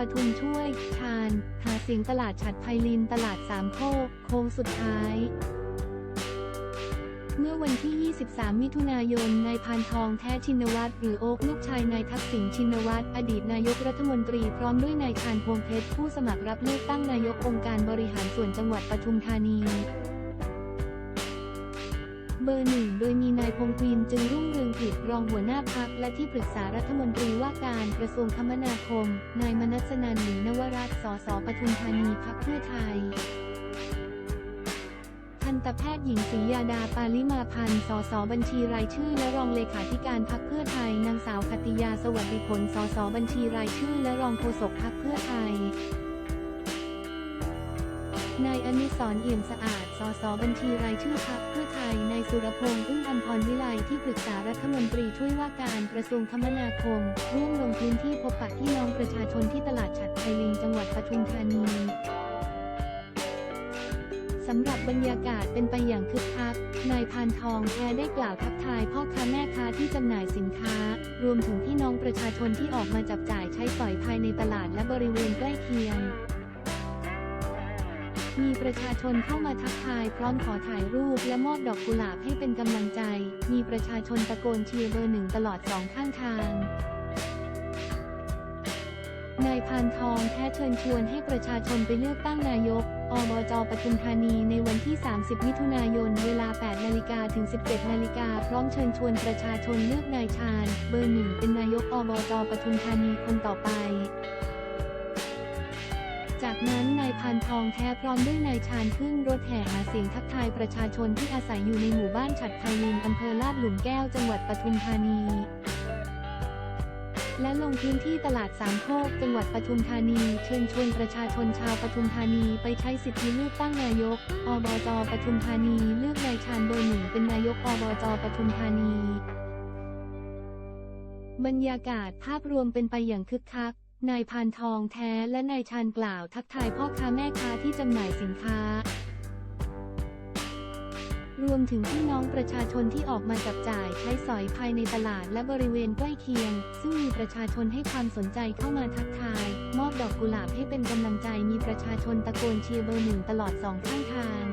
ปทุมช่วยชาญหาเสียงตลาดฉัดไพลินตลาดสามโคกโค้งสุดท้าย เมื่อวันที่ 23 มิถุนายน นายพานทองแท้ชินวัตรหรือโอ๊กลูกชายนายทักษิณชินวัตรอดีตนายกรัฐมนตรีพร้อมด้วยนายชาญพวงเพชรผู้สมัครรับเลือกตั้งนายกองค์การบริหารส่วนจังหวัดปทุมธานี เบอร์หนึ่งโดยมีนายพงศ์วินจึงรุ่งเรืองกิจรองหัวหน้าพักและที่ปรึกษารัฐมนตรีว่าการกระทรวงคมนาคม นายมนัสนันหรือนวรัตน์สสปทุมธานีพักเพื่อไทยทันตแพทย์หญิงศรียาดาปาลิมาพันธ์สสบัญชีรายชื่อ และรองเลขาธิการพักเพื่อไทยนางสาวคติยาสวัสดิผลสสบัญชีรายชื่อ และรองโฆษกพักเพื่อไทย นายอนิสรณ์เอี่ยมสะอาด สสบัญชีรายชื่อพักเพื่อไทย นายสุรพงษ์อึ้งอมพรวิไลที่ปรึกษารัฐมนตรีช่วยว่าการกระทรวงคมนาคม ร่วมลงพื้นที่พบปะพี่น้องประชาชนที่ตลาดฉัดไพลิงจังหวัดปทุมธานีสำหรับบรรยากาศเป็นไปอย่างคึกคัก นายพานทองแท้ได้กล่าวทักทายพ่อค้าแม่ค้าที่จำหน่ายสินค้า รวมถึงพี่น้องประชาชนที่ออกมาจับจ่ายใช้สอยภายในตลาดและบริเวณใกล้เคียง มีประชาชนเข้ามาทักทายพร้อมขอถ่ายรูปและมอบดอกกุหลาบให้เป็นกำลังใจ มีประชาชนตะโกนเชียร์เบอร์หนึ่งตลอดสองข้างทาง นายพานทองแท้เชิญชวนให้ประชาชนไปเลือกตั้งนายก อบจปทุมธานีในวันที่ 30 มิถุนายน เวลา 8 นาฬิกาถึง 17 นาฬิกา พร้อมเชิญชวนประชาชนเลือกนายชาญ เบอร์หนึ่งเป็นนายกอบจปทุมธานีคนต่อไป จากนั้นนายพานทองแท้พร้อมด้วยนายชาญขึ้นรถแห่หาเสียงทักทายประชาชนที่อาศัยอยู่ในหมู่บ้านฉัดไพลินอำเภอลาดหลุมแก้วจังหวัดปทุมธานี และลงพื้นที่ตลาดสามโคกจังหวัดปทุมธานี เชิญชวนประชาชนชาวปทุมธานีไปใช้สิทธิเลือกตั้งนายก อบจปทุมธานีเลือกนายชาญเบอร์หนึ่งเป็นนายกอบจปทุมธานี บรรยากาศภาพรวมเป็นไปอย่างคึกคัก นายพานทองแท้และนายชาญกล่าวทักทายพ่อค้าแม่ค้าที่จำหน่ายสินค้า รวมถึงพี่น้องประชาชนที่ออกมาจับจ่ายใช้สอยภายในตลาดและบริเวณใกล้เคียง ซึ่งมีประชาชนให้ความสนใจเข้ามาทักทาย มอบดอกกุหลาบให้เป็นกำลังใจมีประชาชนตะโกนเชียร์เบอร์หนึ่งตลอดสองข้างทาง